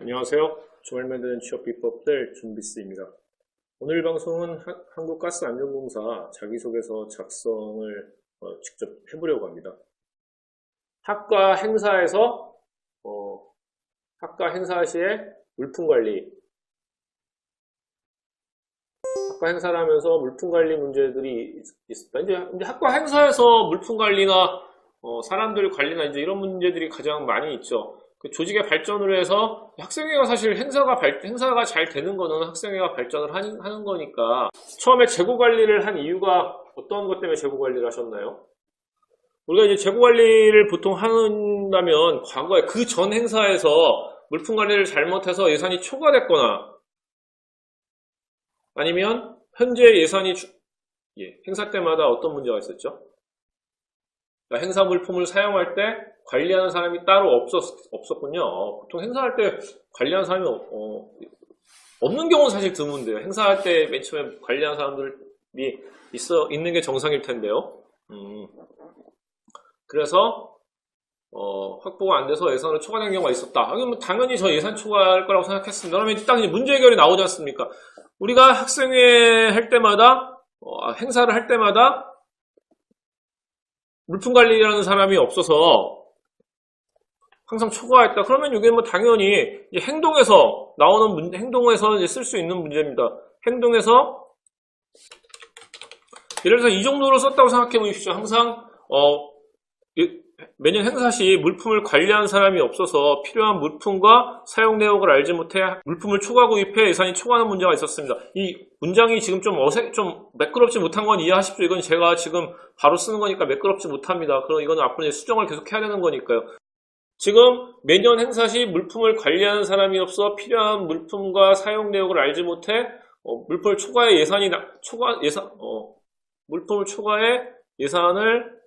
안녕하세요. 주말 만드는 취업 비법들 준비스입니다. 오늘 방송은 하- 한국가스안전공사 자기소개서 작성을 어, 직접 해보려고 합니다. 학과 행사에서 어, 학과 행사 시에 물품 관리 학과 행사를 하면서 물품 관리 문제들이 있- 있습니다. 이제, 이제 학과 행사에서 물품 관리나 어, 사람들 관리나 이제 이런 문제들이 가장 많이 있죠. 그 조직의 발전을 해서 학생회가 사실 행사가 발- 행사가 잘 되는 거는 학생회가 발전을 하는, 하는 거니까 처음에 재고 관리를 한 이유가 어떤 것 때문에 재고 관리를 하셨나요? 우리가 이제 재고 관리를 보통 한다면 과거에 그 전 행사에서 물품 관리를 잘못해서 예산이 초과됐거나 아니면 현재 예산이 주- 예, 행사 때마다 어떤 문제가 있었죠? 그러니까 행사 물품을 사용할 때 관리하는 사람이 따로 없었, 없었군요. 보통 행사할 때 관리하는 사람이 없- 어, 없는 경우는 사실 드문데요. 행사할 때 맨 처음에 관리하는 사람들이 있어, 있는 게 정상일 텐데요. 음. 그래서, 어, 확보가 안 돼서 예산을 초과된 경우가 있었다. 하긴 뭐 당연히 저 예산 초과할 거라고 생각했습니다. 그러면 딱 이제 문제 해결이 나오지 않습니까? 우리가 학생회 할 때마다, 어, 행사를 할 때마다 물품 관리라는 사람이 없어서 항상 초과했다. 그러면 이게 뭐 당연히 행동에서 나오는 문, 행동에서 쓸 수 있는 문제입니다. 행동에서 예를 들어서 이 정도로 썼다고 생각해 보십시오. 항상 어, 이- 매년 행사 시 물품을 관리하는 사람이 없어서 필요한 물품과 사용 내역을 알지 못해 물품을 초과 구입해 예산이 초과하는 문제가 있었습니다. 이 문장이 지금 좀 어색, 좀 매끄럽지 못한 건 이해하십시오. 이건 제가 지금 바로 쓰는 거니까 매끄럽지 못합니다. 그럼 이거는 앞으로 수정을 계속 해야 되는 거니까요. 지금 매년 행사 시 물품을 관리하는 사람이 없어 필요한 물품과 사용 내역을 알지 못해 어, 물품을 초과해 예산이 나- 초과 예산 어, 물품을 초과해 예산을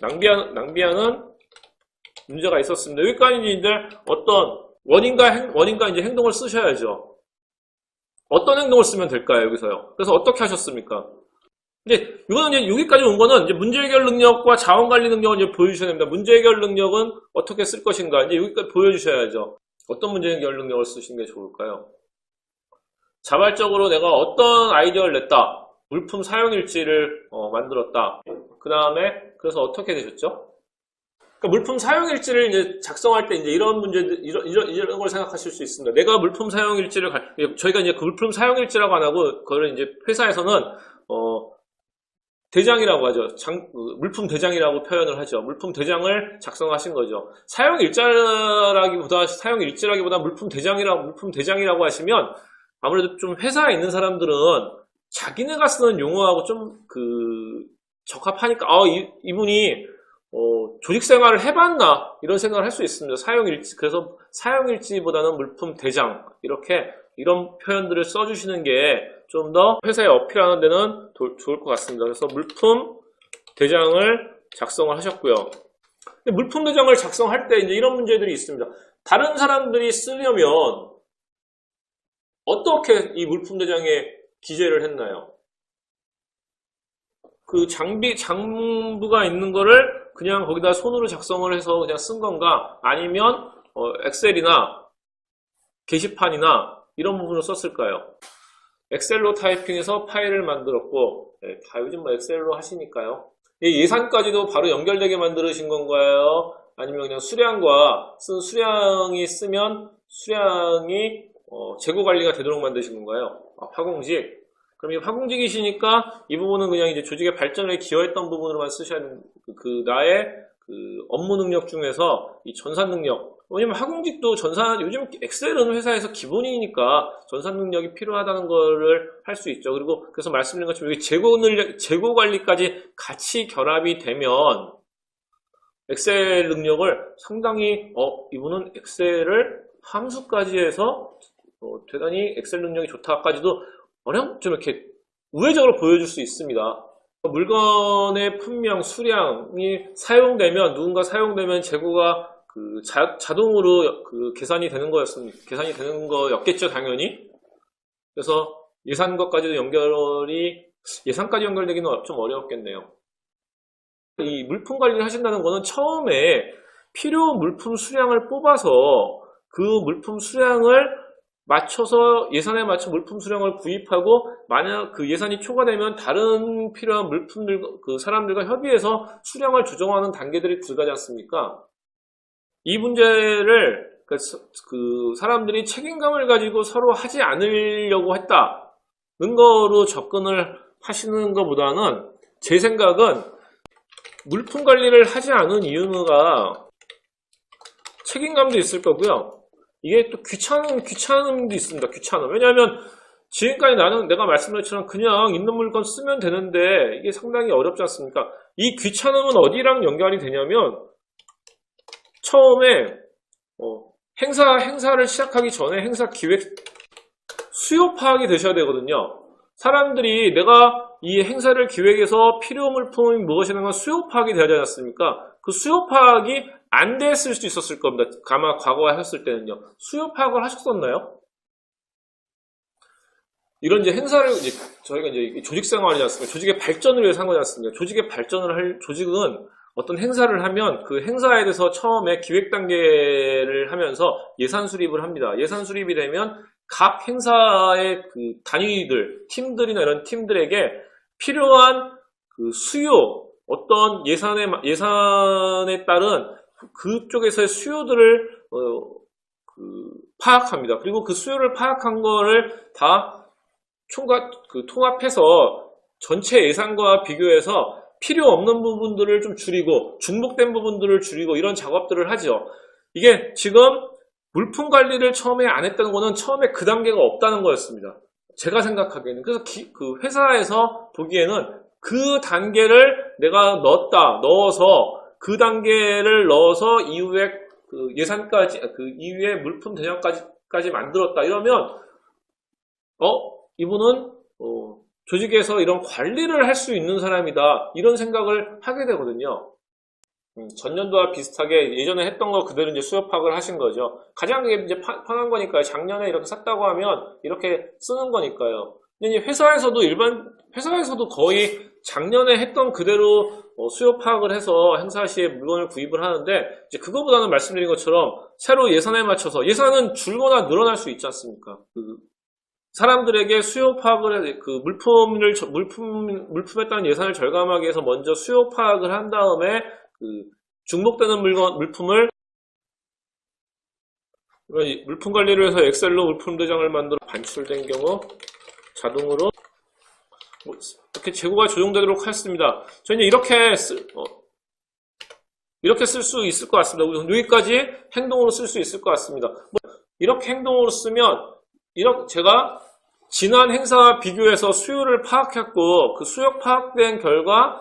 낭비하는, 낭비하는 문제가 있었습니다. 여기까지 이제 어떤 원인과 행, 원인과 이제 행동을 쓰셔야죠. 어떤 행동을 쓰면 될까요, 여기서요? 그래서 어떻게 하셨습니까? 이제 이거는 이제 여기까지 온 거는 이제 문제 해결 능력과 자원 관리 능력을 이제 보여주셔야 됩니다. 문제 해결 능력은 어떻게 쓸 것인가 이제 여기까지 보여주셔야죠. 어떤 문제 해결 능력을 쓰시는 게 좋을까요? 자발적으로 내가 어떤 아이디어를 냈다. 물품 사용 일지를 어, 만들었다. 그 다음에 그래서 어떻게 되셨죠? 그러니까 물품 사용 일지를 이제 작성할 때 이제 이런 문제들 이런 이런 이런 걸 생각하실 수 있습니다. 내가 물품 사용 일지를 가- 저희가 이제 그 물품 사용 일지라고 안 하고 그거를 이제 회사에서는 어 대장이라고 하죠. 장- 그 물품 대장이라고 표현을 하죠. 물품 대장을 작성하신 거죠. 사용 일자라기보다 사용 일지라기보다 물품 대장이라고 물품 대장이라고 하시면 아무래도 좀 회사에 있는 사람들은 자기네가 쓰는 용어하고 좀 그 적합하니까 아 이, 이분이 어, 조직 생활을 해봤나 이런 생각을 할 수 있습니다. 사용 일지 그래서 사용 일지보다는 물품 대장 이렇게 이런 표현들을 써주시는 게 좀 더 회사에 어필하는 데는 도- 좋을 것 같습니다. 그래서 물품 대장을 작성을 하셨고요. 물품 대장을 작성할 때 이제 이런 문제들이 있습니다. 다른 사람들이 쓰려면 어떻게 이 물품 대장에 기재를 했나요? 그 장비, 장부가 있는 거를 그냥 거기다 손으로 작성을 해서 그냥 쓴 건가? 아니면 어, 엑셀이나 게시판이나 이런 부분을 썼을까요? 엑셀로 타이핑해서 파일을 만들었고, 네, 다 요즘 뭐 엑셀로 하시니까요. 이 예산까지도 바로 연결되게 만드신 건가요? 아니면 그냥 수량과 쓴 수량이 쓰면 수량이 어, 재고 관리가 되도록 만드신 건가요? 아, 화공직. 그럼 이 화공직이시니까 이 부분은 그냥 이제 조직의 발전에 기여했던 부분으로만 쓰셔야 되는 그, 그 나의 그 업무 능력 중에서 이 전산 능력. 왜냐면 화공직도 전산 요즘 엑셀은 회사에서 기본이니까 전산 능력이 필요하다는 거를 할 수 있죠. 그리고 그래서 말씀드린 것처럼 여기 재고 능력, 재고 관리까지 같이 결합이 되면 엑셀 능력을 상당히 어 이분은 엑셀을 함수까지 해서 어, 대단히 엑셀 능력이 좋다까지도 어렴 좀 이렇게 우회적으로 보여줄 수 있습니다. 물건의 품명, 수량이 사용되면 누군가 사용되면 재고가 그 자, 자동으로 그 계산이 되는 거였습니다. 계산이 되는 거였겠죠, 당연히. 그래서 예산과까지도 연결이 예산까지 연결되기는 좀 어려웠겠네요. 이 물품 관리를 하신다는 거는 처음에 필요 물품 수량을 뽑아서 그 물품 수량을 맞춰서 예산에 맞춘 물품 수량을 구입하고 만약 그 예산이 초과되면 다른 필요한 물품들 그 사람들과 협의해서 수량을 조정하는 단계들이 들어가지 않습니까? 이 문제를 그, 서- 그 사람들이 책임감을 가지고 서로 하지 않으려고 했다는 거로 접근을 하시는 것보다는 제 생각은 물품 관리를 하지 않은 이유가 책임감도 있을 거고요. 이게 또 귀찮은 귀찮음도 있습니다. 귀찮음. 왜냐하면 지금까지 나는 내가 것처럼 그냥 있는 물건 쓰면 되는데 이게 상당히 어렵지 않습니까? 이 귀찮음은 어디랑 연결이 되냐면 처음에 어, 행사 행사를 시작하기 전에 행사 기획 수요 파악이 되셔야 되거든요. 사람들이 내가 이 행사를 기획해서 필요 물품이 무엇이냐가 수요 파악이 되지 않습니까? 그 수요 파악이 안 됐을 수도 있었을 겁니다. 아마 과거에 하셨을 때는요. 수요 파악을 하셨었나요? 이런 이제 행사를 이제 저희가 이제 조직 생활이지 않습니까? 조직의 발전을 위해서 한 거지 않습니까? 조직의 발전을 할 조직은 어떤 행사를 하면 그 행사에 대해서 처음에 기획 단계를 하면서 예산 수립을 합니다. 예산 수립이 되면 각 행사의 그 단위들, 팀들이나 이런 팀들에게 필요한 그 수요, 어떤 예산에, 예산에 따른 그쪽에서의 수요들을, 어, 그, 파악합니다. 그리고 그 수요를 파악한 거를 다 총각, 그 통합해서 전체 예산과 비교해서 필요 없는 부분들을 좀 줄이고 중복된 부분들을 줄이고 이런 작업들을 하죠. 이게 지금 물품 관리를 처음에 안 했다는 거는 처음에 그 단계가 없다는 거였습니다. 제가 생각하기에는. 그래서 기- 그 회사에서 보기에는 그 단계를 내가 넣었다, 넣어서 그 단계를 넣어서 이후에 그 예산까지, 그 이후에 물품 대장까지 까지 만들었다. 이러면, 어, 이분은, 어, 조직에서 이런 관리를 할 수 있는 사람이다. 이런 생각을 하게 되거든요. 음, 전년도와 비슷하게 예전에 했던 거 그대로 이제 수요 파악을 하신 거죠. 가장 이제 파- 편한 거니까요. 작년에 이렇게 샀다고 하면 이렇게 쓰는 거니까요. 근데 회사에서도 일반 회사에서도 거의 작년에 했던 그대로 어, 수요 파악을 해서 행사 시에 물건을 구입을 하는데 이제 그거보다는 말씀드린 것처럼 새로 예산에 맞춰서 예산은 줄거나 늘어날 수 있지 않습니까? 그 사람들에게 수요 파악을 해- 그 물품을 저- 물품 물품에 따른 예산을 절감하기 위해서 먼저 수요 파악을 한 다음에 그 중복되는 물건 물품을 이 물품 관리를 해서 엑셀로 물품 대장을 만들어 반출된 경우 자동으로 뭐 이렇게 재고가 조정되도록 하였습니다. 저희는 이렇게 쓸, 어, 이렇게 쓸 수 있을 것 같습니다. 여기까지 행동으로 쓸 수 있을 것 같습니다. 뭐 이렇게 행동으로 쓰면 이렇게 제가 지난 행사와 비교해서 수요를 파악했고 그 수요 파악된 결과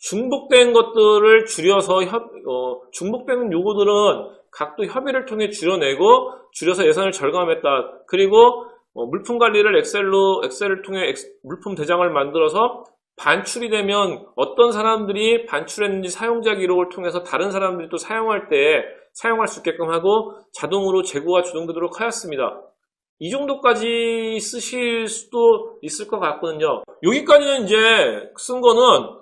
중복된 것들을 줄여서 협, 어, 중복되는 요구들은 각도 협의를 통해 줄여내고 줄여서 예산을 절감했다. 그리고 어, 물품 관리를 엑셀로 엑셀을 통해 엑스- 물품 대장을 만들어서 반출이 되면 어떤 사람들이 반출했는지 사용자 기록을 통해서 다른 사람들이 또 사용할 때 사용할 수 있게끔 하고 자동으로 재고가 조정되도록 하였습니다. 이 정도까지 쓰실 수도 있을 것 같거든요. 여기까지는 이제 쓴 거는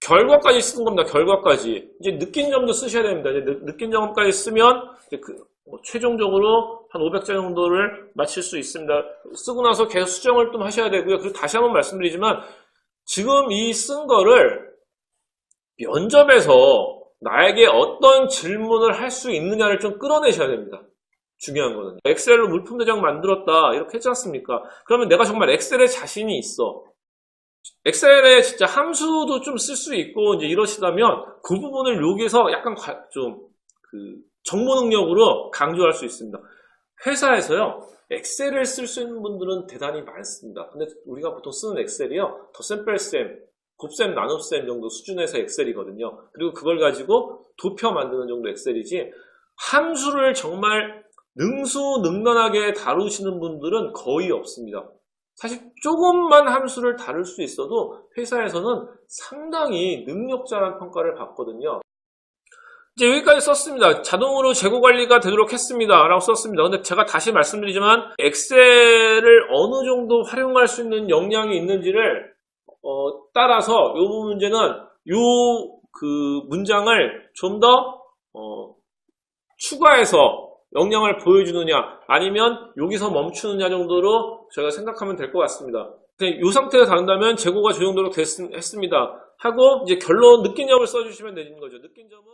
결과까지 쓰는 겁니다. 결과까지. 이제 느낀 점도 쓰셔야 됩니다. 이제 느, 느낀 점까지 쓰면 그, 뭐 최종적으로 한 500자 정도를 마칠 수 있습니다. 쓰고 나서 계속 수정을 좀 하셔야 되고요. 그리고 다시 한번 말씀드리지만 지금 이 쓴 거를 면접에서 나에게 어떤 질문을 할 수 있느냐를 좀 끌어내셔야 됩니다. 중요한 거는. 엑셀로 물품 대장 만들었다. 이렇게 했지 않습니까? 그러면 내가 정말 엑셀에 자신이 있어. 엑셀에 진짜 함수도 좀 쓸 수 있고 이제 이러시다면 그 부분을 여기서 약간 좀그 정보 능력으로 강조할 수 있습니다. 회사에서요 엑셀을 쓸 수 있는 분들은 대단히 많습니다. 근데 우리가 보통 쓰는 엑셀이요 덧셈 뺄셈, 곱셈 나눗셈 정도 수준에서 엑셀이거든요. 그리고 그걸 가지고 도표 만드는 정도 엑셀이지 함수를 정말 능수능란하게 다루시는 분들은 거의 없습니다. 사실 조금만 함수를 다룰 수 있어도 회사에서는 상당히 능력자라는 평가를 받거든요. 이제 여기까지 썼습니다. 자동으로 재고 관리가 되도록 했습니다. 라고 썼습니다. 근데 제가 다시 말씀드리지만 엑셀을 어느 정도 활용할 수 있는 역량이 있는지를 어, 따라서 이 문제는 요 그 문장을 좀더 어, 추가해서 역량을 보여주느냐 아니면 여기서 멈추느냐 정도로 저희가 생각하면 될 것 같습니다. 이 상태가 다른다면 재고가 저 정도로 됐, 했습니다. 하고 이제 결론 느낀 점을 써주시면 되는 거죠. 느낀 점은